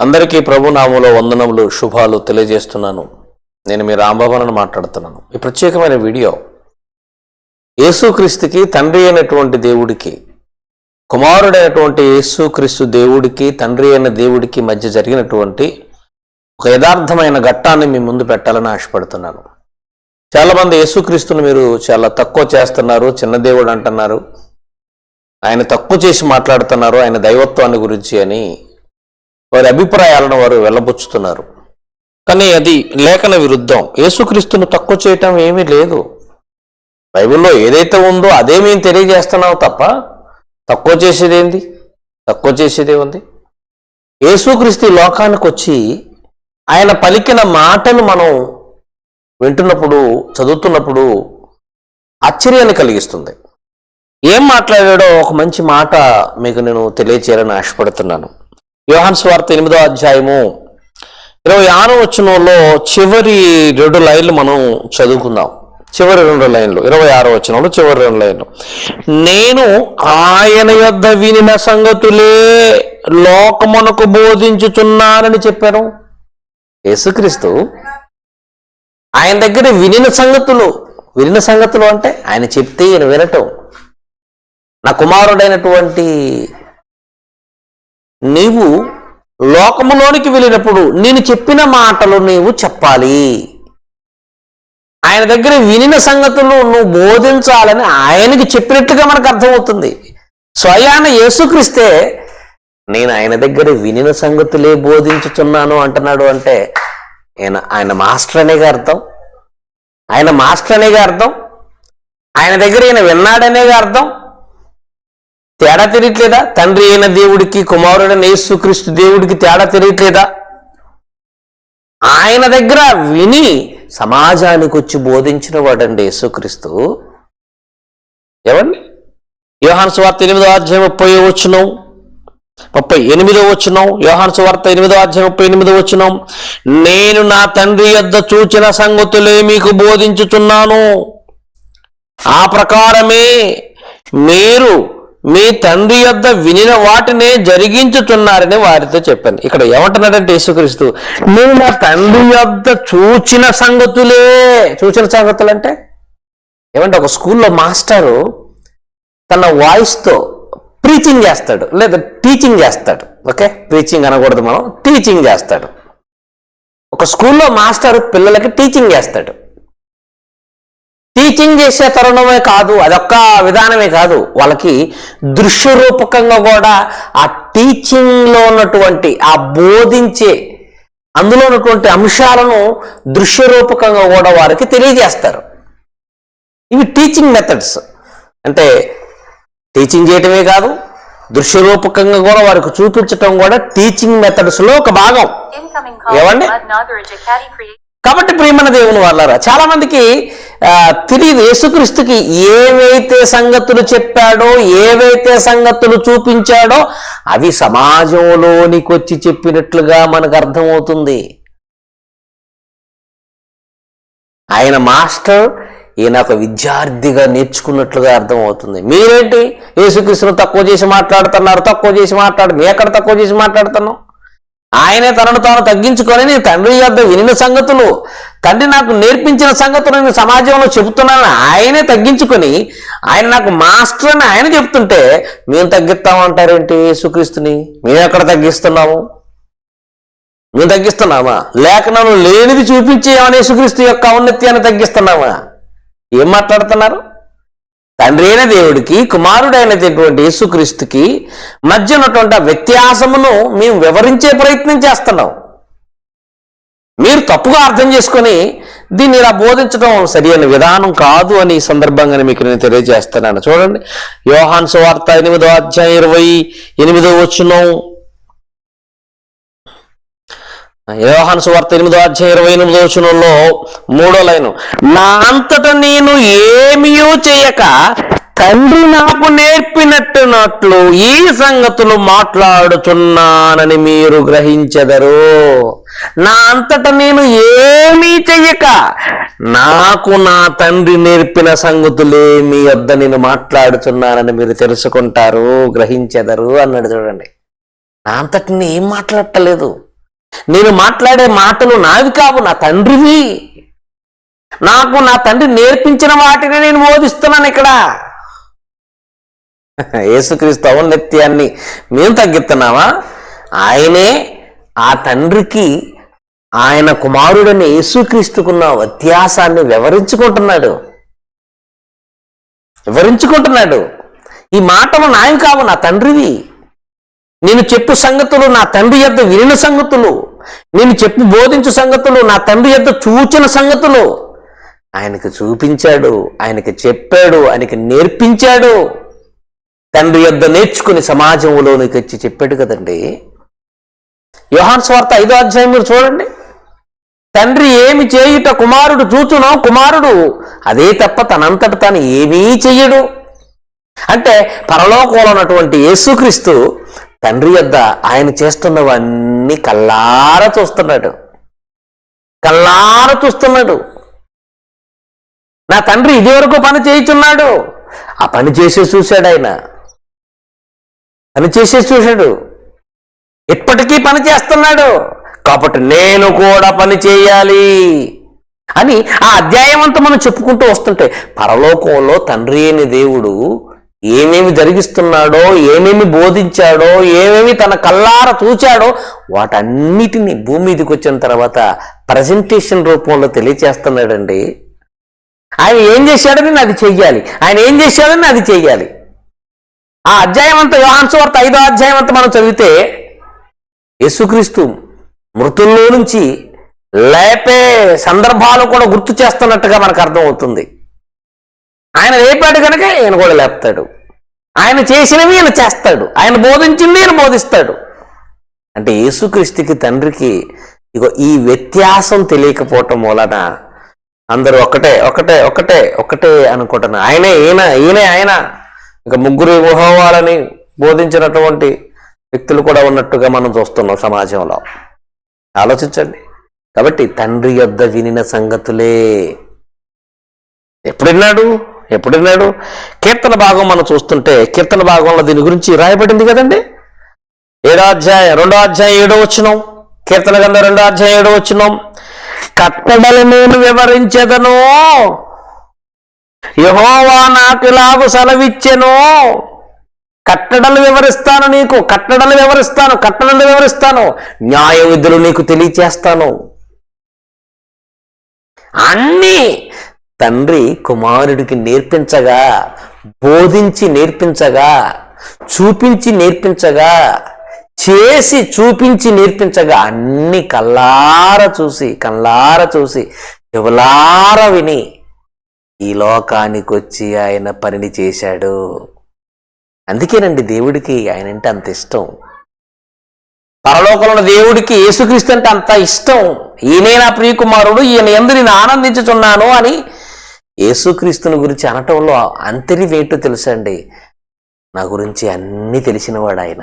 అందరికీ ప్రభునామంలో వందనములు శుభాలు తెలియజేస్తున్నాను. నేను మీ రాంబాబునని మాట్లాడుతున్నాను. ఈ ప్రత్యేకమైన వీడియో యేసుక్రీస్తుకి తండ్రి అయినటువంటి దేవుడికి కుమారుడైనటువంటి యేసుక్రీస్తు దేవుడికి తండ్రి అయిన దేవుడికి మధ్య జరిగినటువంటి ఒక యథార్థమైన ఘట్టాన్ని మీ ముందు పెట్టాలని ఆశపడుతున్నాను. చాలామంది యేసుక్రీస్తుని మీరు చాలా తక్కువ చేస్తున్నారు చిన్న దేవుడు అంటున్నారు. ఆయన తక్కువ చేసి మాట్లాడుతున్నారు ఆయన దైవత్వాన్ని గురించి అని వారి అభిప్రాయాలను వారు వెళ్ళబుచ్చుతున్నారు. కానీ అది లేఖన విరుద్ధం. యేసుక్రీస్తును తక్కువ చేయటం ఏమీ లేదు. బైబిల్లో ఏదైతే ఉందో అదే మేము తెలియజేస్తున్నావు తప్ప తక్కువ చేసేదేంది తక్కువ చేసేదే ఉంది. యేసుక్రీస్తు లోకానికి వచ్చి ఆయన పలికిన మాటను మనం వింటున్నప్పుడు చదువుతున్నప్పుడు ఆశ్చర్యాన్ని కలిగిస్తుంది. ఏం మాట్లాడాడో ఒక మంచి మాట మీకు నేను తెలియచేయాలని ఆశపడుతున్నాను. యోహాన్ స్వార్త ఎనిమిదో అధ్యాయము. ఇరవై ఆరో వచనంలో చివరి రెండు లైన్లు మనం చదువుకుందాం. చివరి రెండు లైన్లు ఇరవై ఆరో వచనంలో చివరి రెండు లైన్లు. నేను ఆయన యొద్ద వినిన సంగతులే లోకమునకు బోధించుచున్నానని చెప్పాను. యేసుక్రీస్తు ఆయన దగ్గర వినిన సంగతులు వినిన సంగతులు అంటే ఆయన చెప్తే ఈయన వినటం. నా కుమారుడైనటువంటి నీవు లోకములోనికి వెళ్ళినప్పుడు నేను చెప్పిన మాటలు నీవు చెప్పాలి. ఆయన దగ్గర వినిన సంగతులు నువ్వు బోధించాలని ఆయనకి చెప్పినట్టుగా మనకు అర్థమవుతుంది. స్వయాన యేసుక్రీస్తే నేను ఆయన దగ్గర వినిన సంగతులే బోధించుచున్నాను అంటున్నాడు అంటే ఆయన ఆయన మాస్టర్ అనేగా అర్థం. ఆయన మాస్టర్ అనేగా అర్థం. ఆయన దగ్గర ఈయన విన్నాడనేగా అర్థం. తేడా తెలియట్లేదా? తండ్రి అయిన దేవుడికి కుమారుడైన యేసుక్రీస్తు దేవుడికి తేడా తెలియట్లేదా? ఆయన దగ్గర విని సమాజానికి వచ్చి బోధించిన వాడండి యేసుక్రీస్తు. ఏమండి యోహాన్ స్వార్త ఎనిమిదో అధ్యాయం ముప్పై వచ్చినం ముప్పై ఎనిమిదో వచ్చినం యోహాన్ సువార్త ఎనిమిదో అధ్యాయం ముప్పై ఎనిమిదో వచ్చినం నేను నా తండ్రి యొద్ద చూచిన సంగతులే మీకు బోధించుచున్నాను. ఆ ప్రకారమే మీరు మీ తండ్రి యొద్ద వినిన వాటినే జరిగించుతున్నారని వారితో చెప్పాను. ఇక్కడ ఏమంటున్నాడంటే యేసుక్రీస్తు నేను నా తండ్రి యొద్ద చూచిన సంగతులే. చూచిన సంగతులు అంటే ఏమంటే ఒక స్కూల్లో మాస్టరు తన వాయిస్తో ప్రీచింగ్ చేస్తాడు లేదా టీచింగ్ చేస్తాడు ఓకే? ప్రీచింగ్ అనకూడదు మనం టీచింగ్ చేస్తాడు. ఒక స్కూల్లో మాస్టర్ పిల్లలకి టీచింగ్ చేస్తాడు. టీచింగ్ చేసే తరుణమే కాదు అదొక్క విధానమే కాదు. వాళ్ళకి దృశ్య రూపకంగా కూడా ఆ టీచింగ్లో ఉన్నటువంటి ఆ బోధించే అందులో ఉన్నటువంటి అంశాలను దృశ్య రూపకంగా కూడా వారికి తెలియజేస్తారు. ఇవి టీచింగ్ మెథడ్స్ అంటే టీచింగ్ చేయటమే కాదు దృశ్యరూపకంగా కూడా వారికి చూపించటం కూడా టీచింగ్ మెథడ్స్లో ఒక భాగం. ఏమండి? కాబట్టి ప్రియమైన దేవుని వాళ్ళారా చాలా మందికి తెలియదు యేసుక్రీస్తుకి ఏవైతే సంగతులు చెప్పాడో ఏవైతే సంగతులు చూపించాడో అవి సమాజంలోనికి వచ్చి చెప్పినట్లుగా మనకు అర్థమవుతుంది. ఆయన మాస్టర్ ఈయన ఒక విద్యార్థిగా నేర్చుకున్నట్లుగా అర్థమవుతుంది. మీరేంటి? యేసుక్రీస్తును తక్కువ చేసి మాట్లాడుతున్నారు తక్కువ చేసి మాట్లాడు మీ ఎక్కడ తక్కువ చేసి మాట్లాడుతున్నాం ఆయనే తనను తాను తగ్గించుకొని నేను తండ్రి యొద్ద వినిన సంగతులు తండ్రి నాకు నేర్పించిన సంగతులు నేను సమాజంలో చెబుతున్నాను ఆయనే తగ్గించుకొని ఆయన నాకు మాస్టర్ అని ఆయన చెప్తుంటే మేము తగ్గిస్తామంటారేంటి యేసుక్రీస్తుని? మేము ఎక్కడ తగ్గిస్తున్నాము? మేము తగ్గిస్తున్నామా? లేఖనంలో లేనిది చూపించి ఏమైనా యేసుక్రీస్తు యొక్క ఔన్నత్యాన్ని తగ్గిస్తున్నామా? ఏం మాట్లాడుతున్నారు? తండ్రి అయిన దేవుడికి కుమారుడైనటువంటి యేసుక్రీస్తుకి మధ్య ఉన్నటువంటి వ్యత్యాసమును మేము వివరించే ప్రయత్నం చేస్తున్నాం. మీరు తప్పుగా అర్థం చేసుకొని దీన్ని ఇలా బోధించడం సరియైన విధానం కాదు అని ఈ సందర్భంగా మీకు నేను తెలియజేస్తున్నాను. చూడండి యోహాన్ సువార్త ఎనిమిదో అధ్యాయం ఇరవై ఎనిమిదో వచ్చును యోహాను సువార్త ఎనిమిదో అధ్యాయ ఇరవై ఎనిమిదో వచనంలో మూడో లైను నా అంతట నేను ఏమీయూ చేయక తండ్రి నాకు నేర్పినట్టునట్లు ఈ సంగతులు మాట్లాడుతున్నానని మీరు గ్రహించెదరు. నా అంతట నేను ఏమీ చెయ్యక నాకు నా తండ్రి నేర్పిన సంగతులే మీ వద్ద నేను మాట్లాడుతున్నానని మీరు తెలుసుకుంటారు గ్రహించెదరు అన్నాడు చూడండి. నా అంతటి నేను ఏం మాట్లాడటలేదు నేను మాట్లాడే మాటలు నావి కావు నా తండ్రివి. నాకు నా తండ్రి నేర్పించిన వాటిని నేను బోధిస్తున్నాను ఇక్కడ. యేసుక్రీస్తు ఔన్నత్యాన్ని మేము తగ్గిస్తున్నామా ఆయనే ఆ తండ్రికి ఆయన కుమారుడని యేసుక్రీస్తుకున్న వ్యత్యాసాన్ని వివరించుకుంటున్నాడు. వివరించుకుంటున్నాడు. ఈ మాటలు నాయం కావు నా తండ్రివి. నేను చెప్పు సంగతులు నా తండ్రి యొద్ వినిన సంగతులు. నేను చెప్పు బోధించు సంగతులు నా తండ్రి యొద్ చూచిన సంగతులు. ఆయనకు చూపించాడు ఆయనకు చెప్పాడు ఆయనకి నేర్పించాడు. తండ్రి యొద్ నేర్చుకుని సమాజంలోనికి వచ్చి చెప్పాడు కదండి. యోహాన్ స్వార్థ ఐదో అధ్యాయం మీరు చూడండి. తండ్రి ఏమి చేయుట కుమారుడు చూచునో కుమారుడు అదే తప్ప తనంతట తాను ఏమీ చెయ్యడు. అంటే పరలోకంలో ఉన్నటువంటి యేసుక్రీస్తు తండ్రి యొద్ద ఆయన చేస్తున్నవన్నీ కల్లార చూస్తున్నాడు. కల్లార చూస్తున్నాడు. నా తండ్రి ఇది వరకు పని చేయుచున్నాడు. ఆ పని చేసే చూశాడు ఆయన. పని చేసే చూశాడు. ఇప్పటికీ పని చేస్తున్నాడు. కాబట్టి నేను కూడా పని చేయాలి అని ఆ అధ్యాయం అంతా మనం చెప్పుకుంటూ వస్తుంటే పరలోకంలో తండ్రి అయిన దేవుడు ఏమేమి జరిగిస్తున్నాడో ఏమేమి బోధించాడో ఏమేమి తన కల్లార చూచాడో వాటన్నిటిని భూమి మీదకి వచ్చిన తర్వాత ప్రజెంటేషన్ రూపంలో తెలియచేస్తున్నాడండి. ఆయన ఏం చేశాడని అది చెయ్యాలి. ఆయన ఏం చేశాడని అది చెయ్యాలి. ఆ అధ్యాయం అంతా యోహాన్ ఐదో అధ్యాయం అంతా మనం చదివితే యేసుక్రీస్తు మృతుల్లో నుంచి లేపే సందర్భాలు కూడా గుర్తు చేస్తున్నట్టుగా మనకు అర్థమవుతుంది. ఆయన లేపాడు కనుక ఈయన కూడా లేపుతాడు. ఆయన చేసినవి ఈయన చేస్తాడు. ఆయన బోధించింది ఈయన బోధిస్తాడు. అంటే యేసుక్రీస్తుకి తండ్రికి ఇగో ఈ వ్యత్యాసం తెలియకపోవటం వలన అందరూ ఒకటే ఒకటే ఒకటే ఒకటే అనుకుంటున్నారు. ఆయనే ఈయన ఈయనే ఆయన. ఇంకా ముగ్గురు ఊహవాలని బోధించినటువంటి వ్యక్తులు కూడా ఉన్నట్టుగా మనం చూస్తున్నాం సమాజంలో. ఆలోచించండి. కాబట్టి తండ్రి యొద్ద వినిన సంగతులే. ఎప్పుడు విన్నాడు కీర్తన భాగం మనం చూస్తుంటే కీర్తన భాగంలో దీని గురించి రాయబడింది కదండి? ఏడో అధ్యాయం రెండో అధ్యాయం ఏడో వచ్చినాం కీర్తన గంధ రెండో అధ్యాయం ఏడో వచ్చినాం కట్టడలు నేను వివరించదను. యహోవా నాకు ఇలాగు సెలవిచ్చెను. కట్టడలు వివరిస్తాను నీకు కట్టడలు వివరిస్తాను కట్టడలు వివరిస్తాను. న్యాయ విధులు నీకు తెలియచేస్తాను. అన్నీ తండ్రి కుమారుడికి నేర్పించగా బోధించి నేర్పించగా చూపించి నేర్పించగా చేసి చూపించి నేర్పించగా అన్ని కల్లార చూసి కల్లార చూసి చెవులార విని ఈ లోకానికి వచ్చి ఆయన పనిని చేశాడు. అందుకేనండి దేవుడికి ఆయన అంటే అంత ఇష్టం. పరలోకంలో ఉన్న దేవుడికి యేసుక్రీస్తు అంటే అంత ఇష్టం. ఈయనే నా ప్రియకుమారుడు ఈయన ఎందు నేను ఆనందించుచున్నాను అని యేసుక్రీస్తుని గురించి అనటంలో అంతరి వేటో తెలుసండి. నా గురించి అన్నీ తెలిసినవాడు ఆయన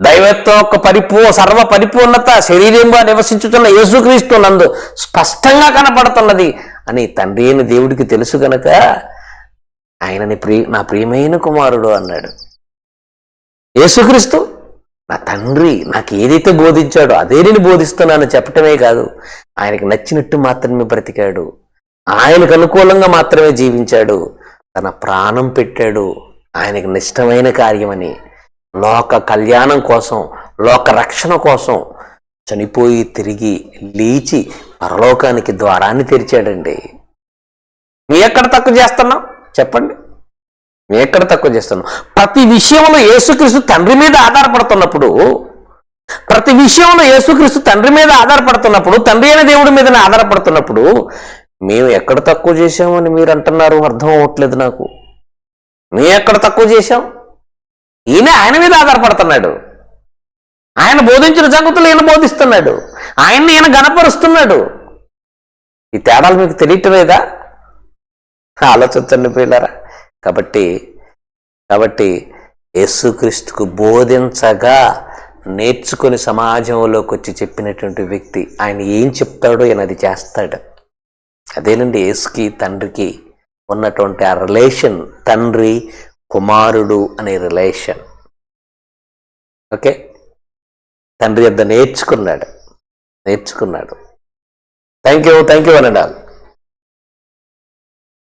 దైవత్వం యొక్క పరిపూ సర్వ పరిపూర్ణత శరీరంగా నివసించుతున్న యేసుక్రీస్తు నందు స్పష్టంగా కనపడుతున్నది అని తండ్రి అయిన దేవుడికి తెలుసు గనక ఆయనని ప్రియ నా ప్రియమైన కుమారుడు అన్నాడు. యేసుక్రీస్తు నా తండ్రి నాకు ఏదైతే బోధించాడో అదే నేను బోధిస్తున్నాను చెప్పటమే కాదు ఆయనకు నచ్చినట్టు మాత్రమే బ్రతికాడు. ఆయనకు అనుకూలంగా మాత్రమే జీవించాడు. తన ప్రాణం పెట్టాడు. ఆయనకు నిష్టమైన కార్యమని లోక కళ్యాణం కోసం లోక రక్షణ కోసం చనిపోయి తిరిగి లేచి పరలోకానికి ద్వారాన్ని తెరిచాడండి. మీ ఎక్కడ తక్కువ చేస్తున్నాం? చెప్పండి. మీ ఎక్కడ తక్కువ చేస్తున్నాం? ప్రతి విషయంలో యేసుక్రీస్తు తండ్రి మీద ఆధారపడుతున్నప్పుడు ప్రతి విషయంలో యేసుక్రీస్తు తండ్రి మీద ఆధారపడుతున్నప్పుడు తండ్రి అయిన దేవుడి మీద ఆధారపడుతున్నప్పుడు మేము ఎక్కడ తక్కువ చేశామని మీరు అంటున్నారు? అర్థం అవ్వట్లేదు నాకు. మేము ఎక్కడ తక్కువ చేశాం? ఈయన ఆయన మీద ఆధారపడుతున్నాడు. ఆయన బోధించిన సంగతులు ఈయన బోధిస్తున్నాడు. ఆయన్ని ఈయన గణపరుస్తున్నాడు. ఈ తేడాలు మీకు తెలియటలేదా ఆలోచించండి పిల్లరా కాబట్టి కాబట్టి యేసుక్రీస్తుకు బోధించగా నేర్చుకుని సమాజంలోకి వచ్చి చెప్పినటువంటి వ్యక్తి ఆయన ఏం చెప్తాడో ఈయన అది చేస్తాడు. అదేనండి యేసుకి తండ్రికి ఉన్నటువంటి ఆ రిలేషన్ తండ్రి కుమారుడు అనే రిలేషన్ ఓకే? తండ్రి యొద్ద నేర్చుకున్నాడు. నేర్చుకున్నాడు. థ్యాంక్ యూ థ్యాంక్ యూ అనండి.